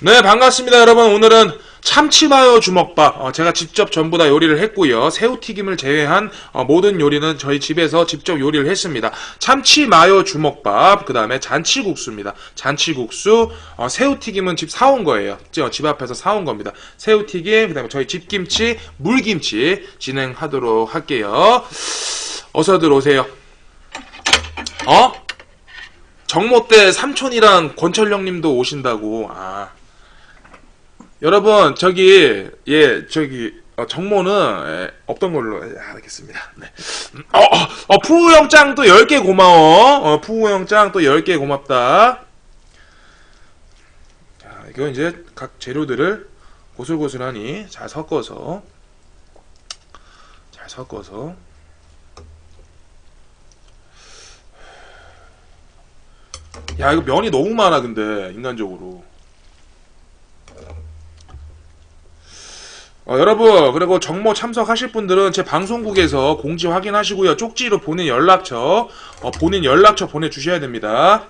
네, 반갑습니다, 여러분. 오늘은 참치마요 주먹밥. 어, 제가 직접 전부 다 요리를 했고요. 새우튀김을 제외한 어, 모든 요리는 저희 집에서 직접 요리를 했습니다. 참치마요 주먹밥, 그 다음에 잔치국수입니다. 잔치국수, 어, 새우튀김은 집 사온 거예요. 저, 집 앞에서 사온 겁니다. 새우튀김, 그 다음에 저희 집김치, 물김치 진행하도록 할게요. 어서들 오세요. 어? 정모 때 삼촌이랑 권철령님도 오신다고. 아. 여러분 저기 예 저기 어, 정모는 예, 없던 걸로 예, 알겠습니다. 네. 어, 어, 어 푸우 영짱 또 10개 고마워. 어, 푸우 영짱 또 10개 고맙다. 자, 이거 이제 각 재료들을 고슬고슬하니 잘 섞어서 잘 섞어서 야 이거 면이 너무 많아 근데 인간적으로 어, 여러분 그리고 정모 참석하실 분들은 제 방송국에서 공지 확인하시고요. 쪽지로 본인 연락처 어, 본인 연락처 보내주셔야 됩니다.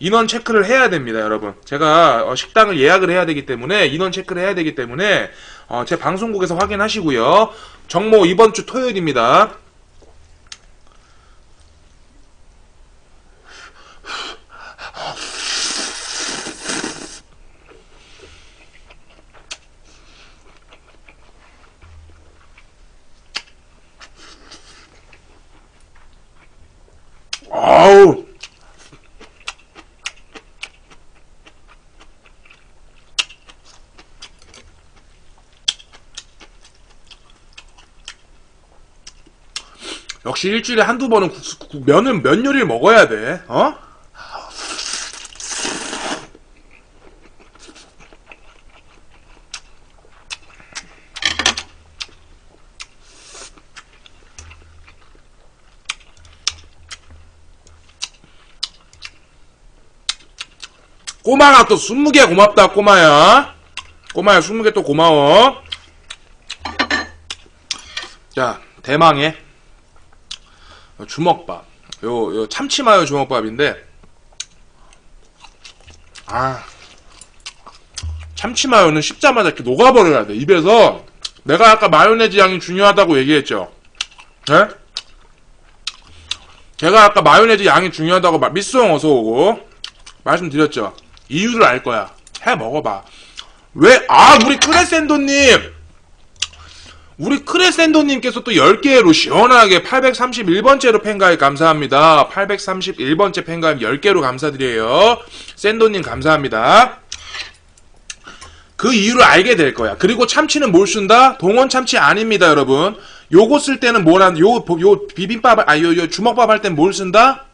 인원 체크를 해야 됩니다 여러분. 제가 어, 식당을 예약을 해야 되기 때문에 인원 체크를 해야 되기 때문에 어, 제 방송국에서 확인하시고요. 정모 이번 주 토요일입니다 아우 역시 일주일에 한두 번은 국수, 국- 면은 면 요리를 먹어야 돼. 어? 꼬마가 또 20개 고맙다, 꼬마야. 꼬마야, 20개 또 고마워. 자, 대망의 주먹밥. 요, 요 참치 마요 주먹밥인데, 아. 참치 마요는 씹자마자 이렇게 녹아버려야 돼. 입에서. 내가 아까 마요네즈 양이 중요하다고 얘기했죠. 네? 제가 아까 마요네즈 양이 중요하다고 마- 미스형 어서 오고 말씀드렸죠. 이유를 알 거야. 해 먹어봐. 왜? 아, 우리 크레센도님! 우리 크레센도님께서 또 10개로 시원하게 831번째로 팬가입 감사합니다. 831번째 팬가입 10개로 감사드려요. 샌도님 감사합니다. 그 이유를 알게 될 거야. 그리고 참치는 뭘 쓴다? 동원 참치 아닙니다, 여러분. 요거 쓸 때는 뭘 한, 요, 요 비빔밥, 아, 요, 요 주먹밥 할 땐 뭘 쓴다?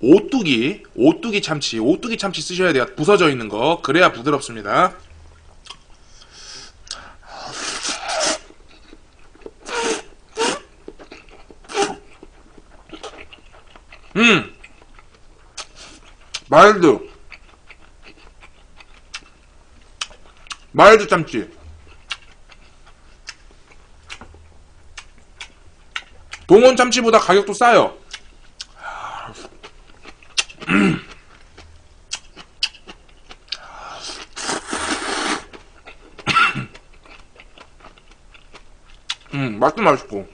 오뚜기, 오뚜기 참치, 오뚜기 참치 쓰셔야 돼요. 부서져 있는 거. 그래야 부드럽습니다. 음! 마일드. 마일드 참치. 동원 참치보다 가격도 싸요. 음, 맛도 맛있고.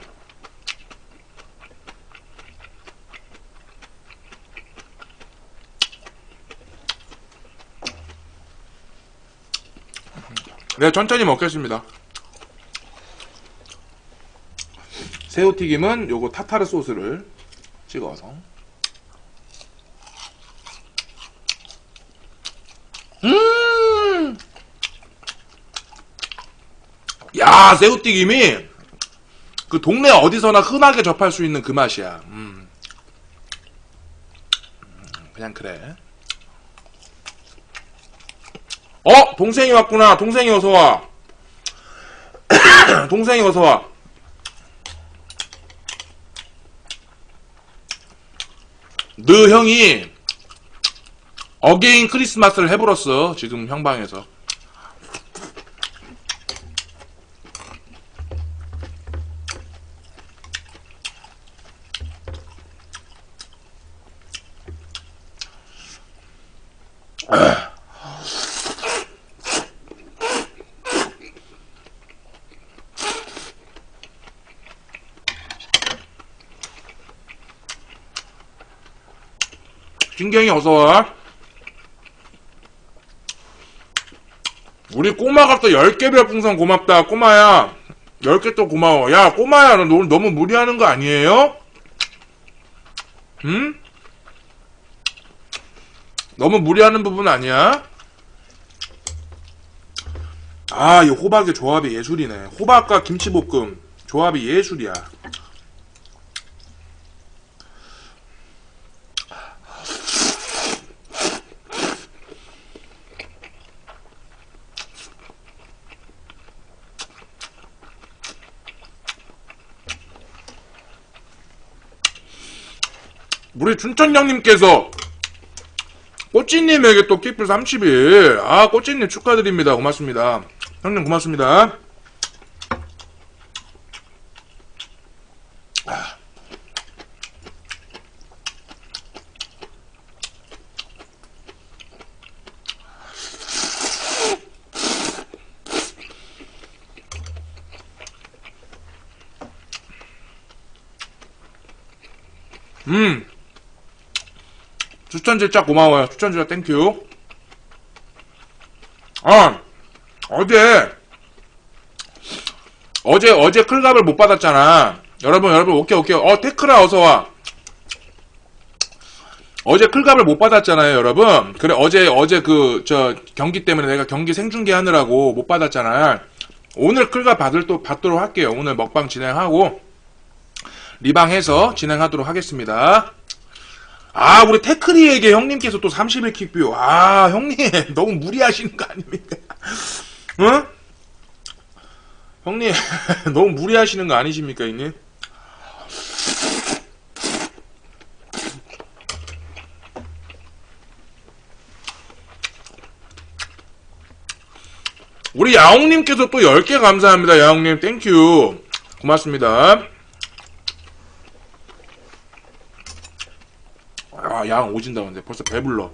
네, 천천히 먹겠습니다. 새우튀김은 요거 타타르 소스를 찍어서. 음! 야, 새우튀김이 그 동네 어디서나 흔하게 접할 수 있는 그 맛이야. 음. 음, 그냥 그래. 어, 동생이 왔구나. 동생이 어서 와. 동생이 어서 와. 너 형이 어게인 크리스마스를 해버렸어. 지금 형방에서. 신경이 어서와. 우리 꼬마가 또 10개 별풍선 고맙다. 꼬마야. 10개 또 고마워. 야, 꼬마야, 너 너무 무리하는 거 아니에요? 응? 너무 무리하는 부분 아니야? 아, 이 호박의 조합이 예술이네. 호박과 김치볶음. 조합이 예술이야. 우리 춘천장님께서 꼬찌님에게 또 키플 30일. 아, 꼬찌님 축하드립니다. 고맙습니다. 형님 고맙습니다. 아. 음. 추천 진짜 고마워요. 추천 진짜 땡큐. 아, 어제, 어제, 어제 클갑을 못 받았잖아. 여러분, 여러분, 오케이, 오케이. 어, 테크라 어서와. 어제 클갑을 못 받았잖아요, 여러분. 그래, 어제, 어제 그, 저, 경기 때문에 내가 경기 생중계 하느라고 못 받았잖아. 오늘 클갑 받을, 또, 받도록 할게요. 오늘 먹방 진행하고, 리방해서 진행하도록 하겠습니다. 아, 우리 테크리에게 형님께서 또 30일 킥뷰. 아, 형님, 너무 무리하시는 거 아닙니까? 응? 형님, 너무 무리하시는 거 아니십니까, 형님? 우리 야옹님께서 또 10개 감사합니다, 야옹님. 땡큐. 고맙습니다. 아, 양 오진다, 근데. 벌써 배불러.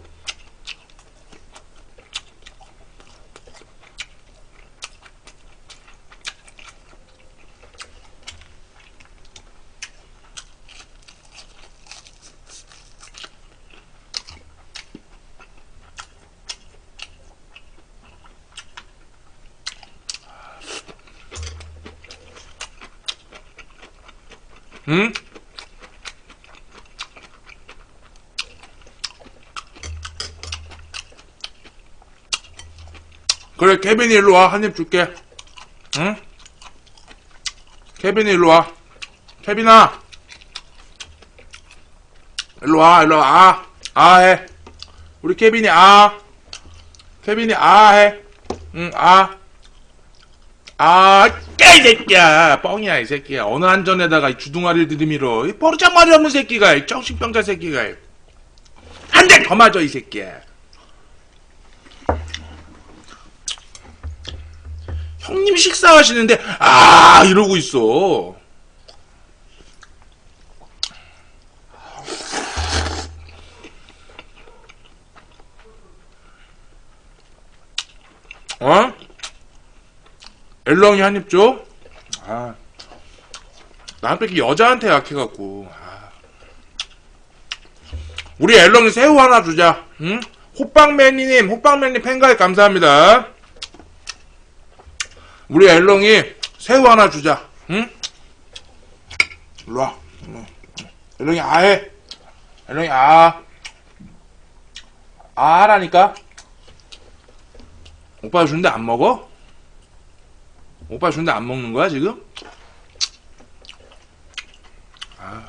응? 그래, 케빈이 일로 와. 한 입 줄게. 응? 케빈이 일로 와. 케빈아! 일로 와, 일로 와. 아, 아 해. 우리 케빈이 아. 케빈이 아 해. 응, 아. 아, 깨, 이 새끼야. 뻥이야, 이 새끼야. 어느 한전에다가 이 주둥아리를 들이밀어. 이 버르장말이 없는 새끼가, 이 정신병자 새끼가. 한 대 더 맞아, 이 새끼야. 형님 식사하시는데 아 이러고 있어. 어? 엘렁이 한입 줘? 아, 이렇게 여자한테 약해갖고. 아. 우리 엘렁이 새우 하나 주자. 응? 호빵맨이님, 호빵맨님 팬가입 감사합니다. 우리 엘렁이 새우 하나 주자. 응? 일로 와. 응. 엘렁이 아해. 엘렁이 아. 아라니까. 오빠 주는데 안 먹어? 오빠 주는데 안 먹는 거야 지금? 아.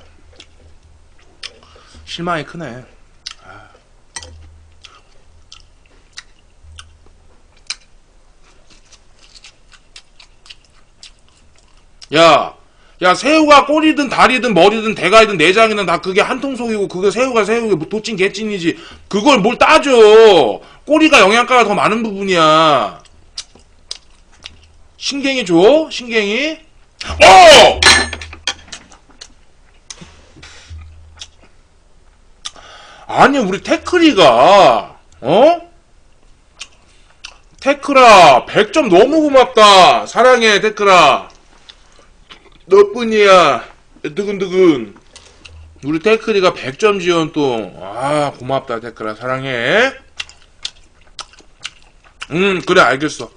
실망이 크네. 야, 야, 새우가 꼬리든 다리든 머리든 대가리든 내장이든 다 그게 한 통속이고 그거 새우가 새우고 도찐 개찐이지. 그걸 뭘 따져. 꼬리가 영양가가 더 많은 부분이야. 신경이 줘? 신경이? 어! 아니, 우리 태클이가, 어? 태클아, 100점 너무 고맙다. 사랑해, 태클아. 너뿐이야. 두근두근. 우리 테크리가 100점 지원 또, 아, 고맙다, 테크라. 사랑해. 음, 그래, 알겠어.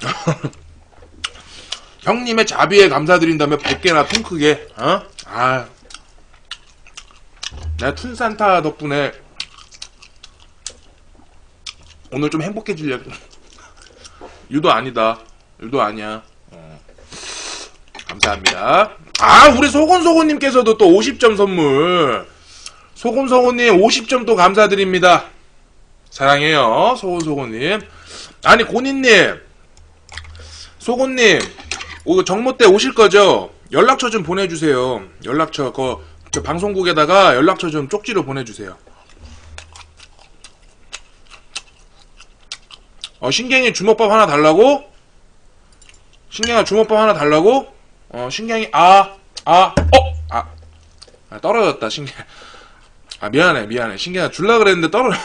형님의 자비에 감사드린다며 100개나 통 크게, 어? 아. 내가 툰산타 덕분에 오늘 좀 행복해지려고. 유도 아니다. 유도 아니야. 어. 감사합니다. 아, 우리 소곤소곤님께서도 또 50점 선물. 소곤소곤님 50점 또 감사드립니다. 사랑해요, 소곤소곤님. 아니, 고니님. 소곤님. 오, 정모 때 오실 거죠? 연락처 좀 보내주세요. 연락처, 그, 저 방송국에다가 연락처 좀 쪽지로 보내주세요. 어, 신경이 주먹밥 하나 달라고? 신경아 주먹밥 하나 달라고? 어, 신경이, 아, 아, 어! 아, 아, 떨어졌다, 신경. 아, 미안해, 미안해. 신경아 줄라 그랬는데 떨어.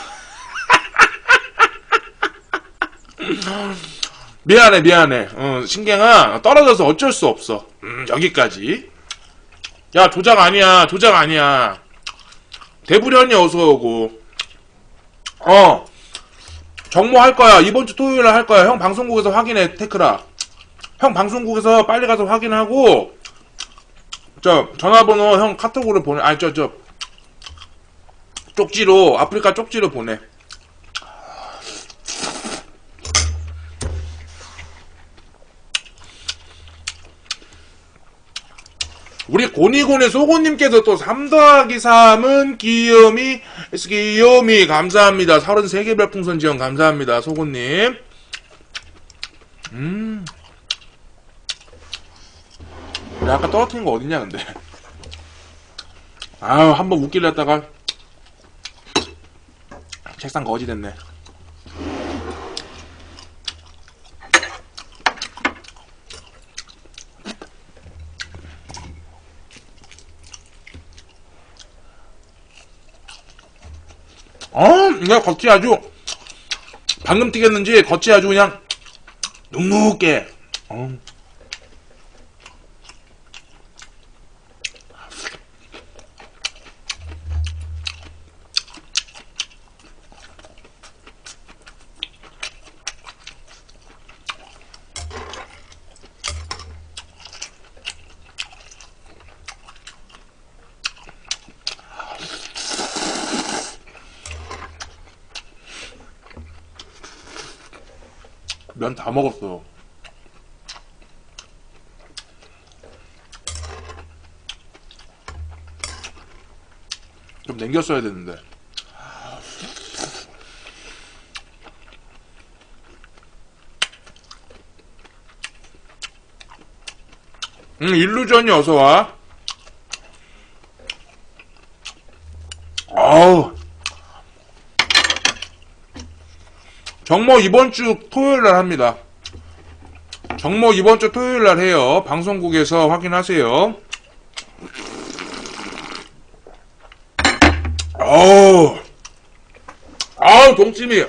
미안해, 미안해. 어, 신경아 떨어져서 어쩔 수 없어. 음, 여기까지. 야, 조작 아니야, 조작 아니야. 대부련이 어서 오고. 어, 정모 할 거야. 이번 주 토요일에 할 거야. 형 방송국에서 확인해, 테크라. 형 방송국에서 빨리 가서 확인하고 저 전화번호 형 카톡으로 보내 아니 저저 쪽지로 아프리카 쪽지로 보내. 우리 고니고니 소고님께서 또 3 더하기 3은 귀요미 귀요미 감사합니다. 33개 별풍선 지원 감사합니다 소고님. 음 우리 아까 떨어뜨린 거 어딨냐 근데. 아유 한번 웃기려 했다가. 책상 거지 됐네. 어 이거 겉이 아주 방금 튀겼는지 겉이 아주 그냥 눅눅해. 어. 면 다 먹었어. 좀 남겼어야 되는데. 응, 일루전이 어서 와. 아우. 정모 이번 주 토요일 날 합니다. 정모 이번 주 토요일 날 해요. 방송국에서 확인하세요. 어우. 아우, 동치미.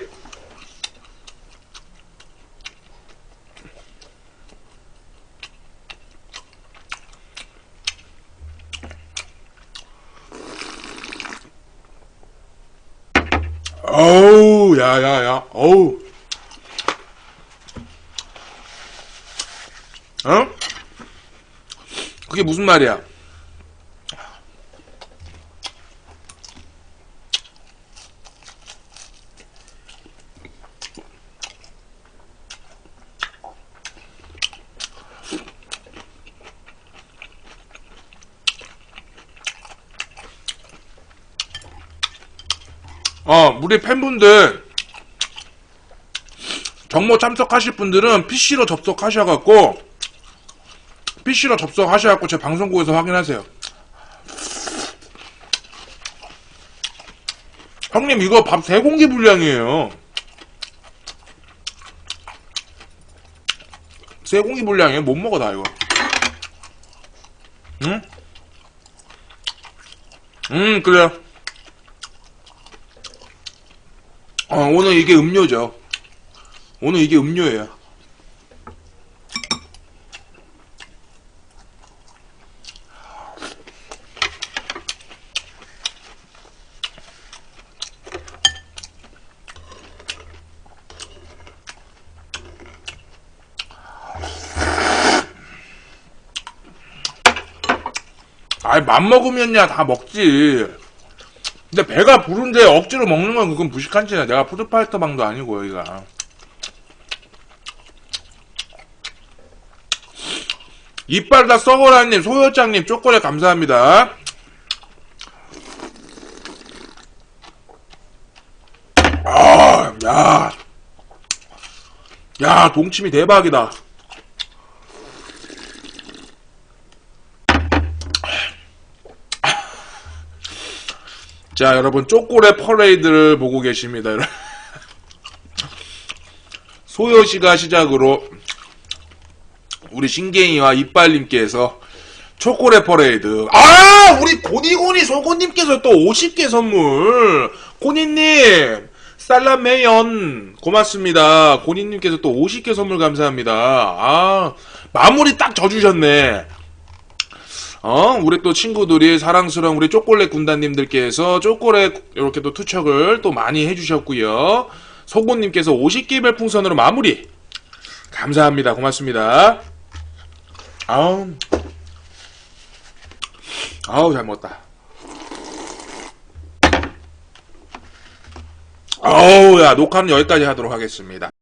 어우, 야, 야, 야, 어우. 어? 그게 무슨 말이야? 어, 우리 팬분들, 정모 참석하실 분들은 PC로 접속하셔갖고, PC로 접속하셔갖고 제 방송국에서 확인하세요. 형님, 이거 밥세 공기 분량이에요. 세 공기 분량이에요. 못 먹어, 다, 이거. 응? 음, 그래요. 어, 오늘 이게 음료죠. 오늘 이게 음료예요. 아이, 맘먹으면야 다 먹지. 근데 배가 부른데 억지로 먹는 건 그건 무식한 짓이야. 내가 푸드파이터 방도 아니고, 여기가. 이빨 다 썩어라님, 소요장님, 초콜릿 감사합니다. 아, 야. 야, 동치미 대박이다. 자, 여러분, 쪼꼬레 퍼레이드를 보고 계십니다. 소요시가 시작으로 우리 신갱이와 이빨님께서 초콜릿 퍼레이드. 아! 우리 고니고니 소고님께서 또 50개 선물. 고니님, 살라메연. 고맙습니다. 고니님께서 또 50개 선물 감사합니다. 아, 마무리 딱 져주셨네. 어, 우리 또 친구들이 사랑스러운 우리 초콜릿 군단님들께서 초콜릿 이렇게 또 투척을 또 많이 해주셨고요. 소고님께서 50개 별풍선으로 마무리. 감사합니다. 고맙습니다. 아우, 아우 잘 먹었다. 아우 야 녹화는 여기까지 하도록 하겠습니다.